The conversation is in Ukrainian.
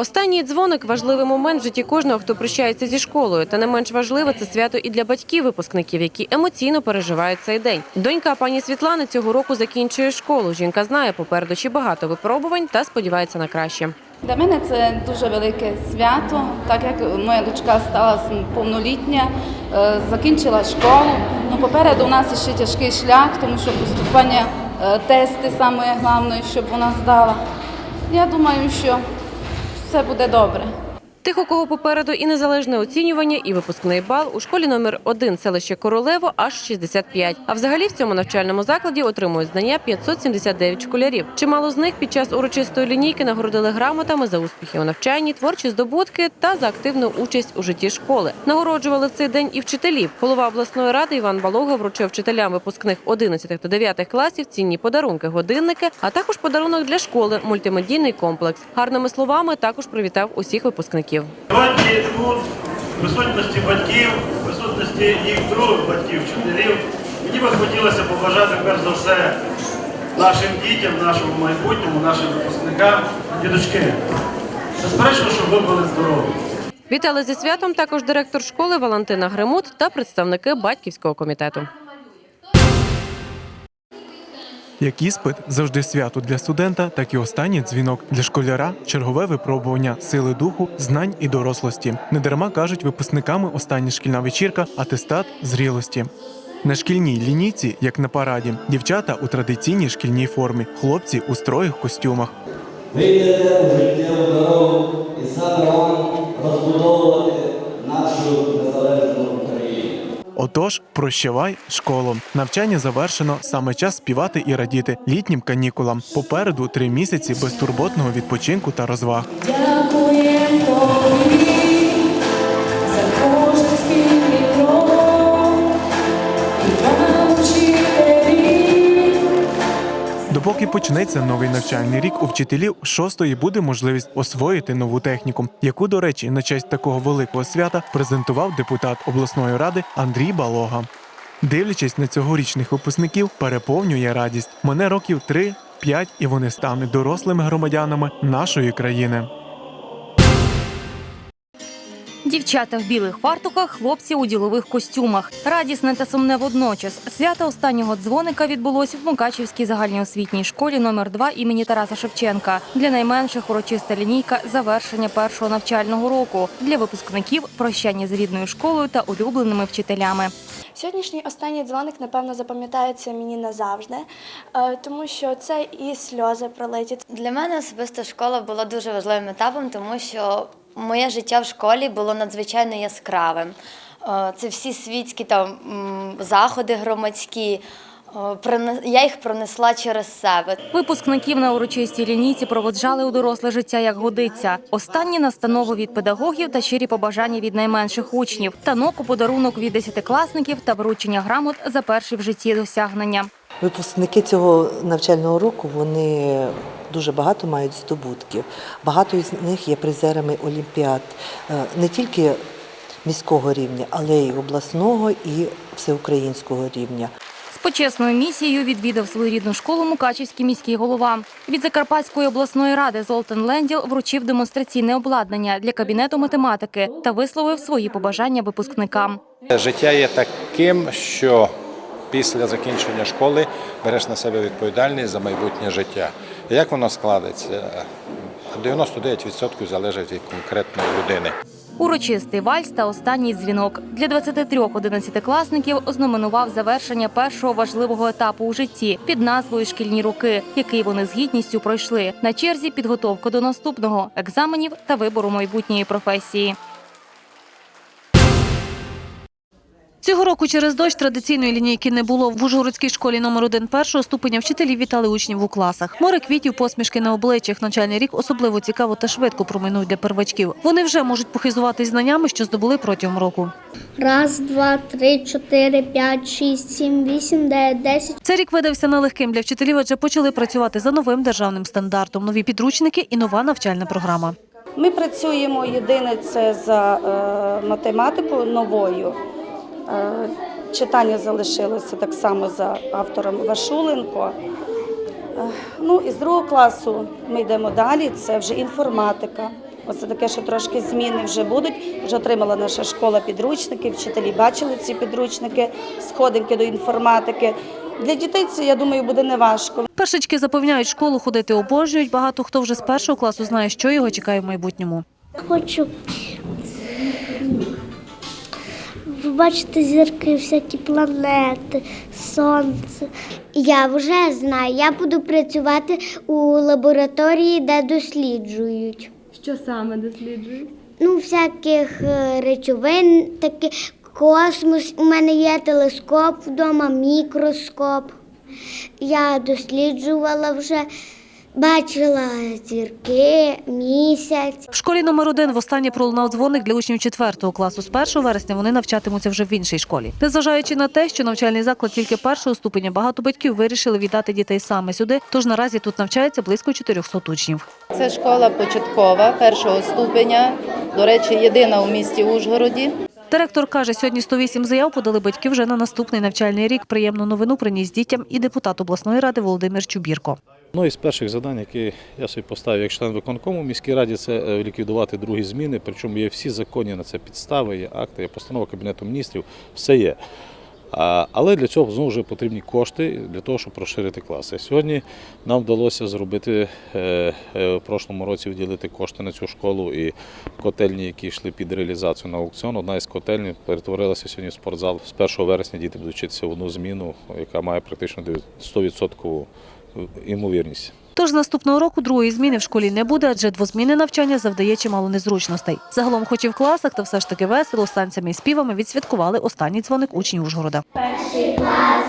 Останній дзвоник важливий момент в житті кожного, хто прощається зі школою. Та не менш важливе це свято і для батьків випускників, які емоційно переживають цей день. Донька пані Світлани цього року закінчує школу. Жінка знає попереду ще багато випробувань та сподівається на краще. Для мене це дуже велике свято, так як моя дочка стала повнолітня, е, закінчила школу. Ну, попереду у нас ще тяжкий шлях, тому що поступання е, тести саме головне, щоб вона здала. Я думаю, що все буде добре. Тих, у кого попереду і незалежне оцінювання, і випускний бал у школі номер 1 селище Королево аж 65. А взагалі в цьому навчальному закладі отримують знання 579 школярів. Чимало з них під час урочистої лінійки нагородили грамотами за успіхи у навчанні, творчі здобутки та за активну участь у житті школи. Нагороджували в цей день і вчителів. Голова обласної ради Іван Балога вручив вчителям випускних 11 та 9 класів цінні подарунки, годинники, а також подарунок для школи мультимедійний комплекс. Гарними словами також привітав усіх випускників. Сьогодні тут, в присутності батьків, в присутності їх других батьків, вчителів, мені би хотілося побажати перш за все нашим дітям, нашому майбутньому, нашим випускникам, діточки. Безперечно, щоб ви були здорові. Вітали зі святом також директор школи Валентина Гремут та представники батьківського комітету. Як іспит завжди свято для студента, так і останній дзвінок для школяра чергове випробування сили духу, знань і дорослості. Недарма кажуть випускниками остання шкільна вечірка атестат зрілості. На шкільній лінійці, як на параді, дівчата у традиційній шкільній формі, хлопці у строїх костюмах. Ви йдете у життєву прощавай школу. Навчання завершено. Саме час співати і радіти літнім канікулам. Попереду три місяці безтурботного відпочинку та розваг. Допоки почнеться новий навчальний рік, у вчителів шостої буде можливість освоїти нову техніку, яку, до речі, на честь такого великого свята презентував депутат обласної ради Андрій Балога. Дивлячись на цьогорічних випускників, переповнює радість. Мене років 3-5 і вони стануть дорослими громадянами нашої країни. Дівчата в білих фартуках, хлопці у ділових костюмах. Радісне та сумне водночас. Свято останнього дзвоника відбулось в Мукачівській загальноосвітній школі номер 2 імені Тараса Шевченка. Для найменших урочиста лінійка завершення першого навчального року. Для випускників прощання з рідною школою та улюбленими вчителями. Сьогоднішній останній дзвоник, напевно, запам'ятається мені назавжди, е, тому що це і сльози пролетять. Для мене особисто школа була дуже важливим етапом, тому що моє життя в школі було надзвичайно яскравим. Е, Це всі світські там заходи громадські. Я їх пронесла через себе. Випускників на урочистій лінійці проводжали у доросле життя як годиться. Останні настанови від педагогів та щирі побажання від найменших учнів. Танок у подарунок від десятикласників та вручення грамот за перші в житті досягнення. Випускники цього навчального року вони дуже багато мають здобутків. Багато із них є призерами олімпіад е, не тільки міського рівня, але й обласного і всеукраїнського рівня. Почесною місією відвідав свою рідну школу Мукачівський міський голова. Від Закарпатської обласної ради Золтан Ленділ вручив демонстраційне обладнання для кабінету математики та висловив свої побажання випускникам. Життя є таким, що після закінчення школи береш на себе відповідальність за майбутнє життя. Як воно складеться? 99% залежить від конкретної людини. Урочистий вальс та останній дзвінок для 23 одинадцятикласників ознаменував завершення першого важливого етапу у житті під назвою Шкільні роки, який вони з гідністю пройшли. На черзі підготовка до наступного екзаменів та вибору майбутньої професії. Цього року через дощ традиційної лінійки не було. В Ужгородській школі номер 1 першого ступеня вчителі вітали учнів у класах. Море квітів, посмішки на обличчях. Навчальний рік особливо цікаво та швидко проминув для первачків. Вони вже можуть похизуватись знаннями, що здобули протягом року. Раз, два, три, чотири, п'ять, шість, сім, вісім, дев'ять, десять. Цей рік видався нелегким для вчителів, адже почали працювати за новим державним стандартом. Нові підручники і нова навчальна програма. Ми працюємо єдине це за е, математику новою. Е, читання залишилося так само за автором Вашуленко. Ну і з другого класу ми йдемо далі. Це вже інформатика. Оце таке, що трошки зміни вже будуть. Вже отримала наша школа підручники, вчителі бачили ці підручники, сходинки до інформатики. Для дітей це, я думаю, буде неважко. Першачки запевняють, школу ходити обожнюють. Багато хто вже з першого класу знає, що його чекає в майбутньому. Хочу побачити зірки, всякі планети, сонце. Я вже знаю, я буду працювати у лабораторії, де досліджують. Що саме досліджують? Ну, всяких е, речовин, таке космос. У мене є телескоп вдома, мікроскоп. Я досліджувала вже, бачила зірки, місяць. В школі номер один востаннє пролунав дзвоник для учнів 4 класу. З 1 вересня вони навчатимуться вже в іншій школі. Незважаючи на те, що навчальний заклад тільки першого ступеня, багато батьків вирішили віддати дітей саме сюди. Тож наразі тут навчається близько 400 учнів. Це школа початкова першого ступеня. До речі, єдина у місті Ужгороді. Директор каже, сьогодні 108 заяв подали батьки вже на наступний навчальний рік. Приємну новину приніс дітям і депутат обласної ради Володимир Чубірко. Ну із перших завдань, які я собі поставив як член виконкому в міській раді, це е, ліквідувати другі зміни. Причому є всі законні на це підстави, є акти, є постанова Кабінету міністрів, все є. Але для цього знову ж потрібні кошти для того, щоб розширити класи. Сьогодні нам вдалося зробити е, е, в прошлому році виділити кошти на цю школу і котельні, які йшли під реалізацію на аукціон. Одна із котельні перетворилася сьогодні в спортзал. З 1 вересня діти будуть вчитися в одну зміну, яка має практично 100% імовірність. Тож наступного року другої зміни в школі не буде, адже двозмінне навчання завдає чимало незручностей. Загалом, хоч і в класах, та все ж таки весело станцями і співами відсвяткували останній дзвоник учнів Ужгорода. Перший клас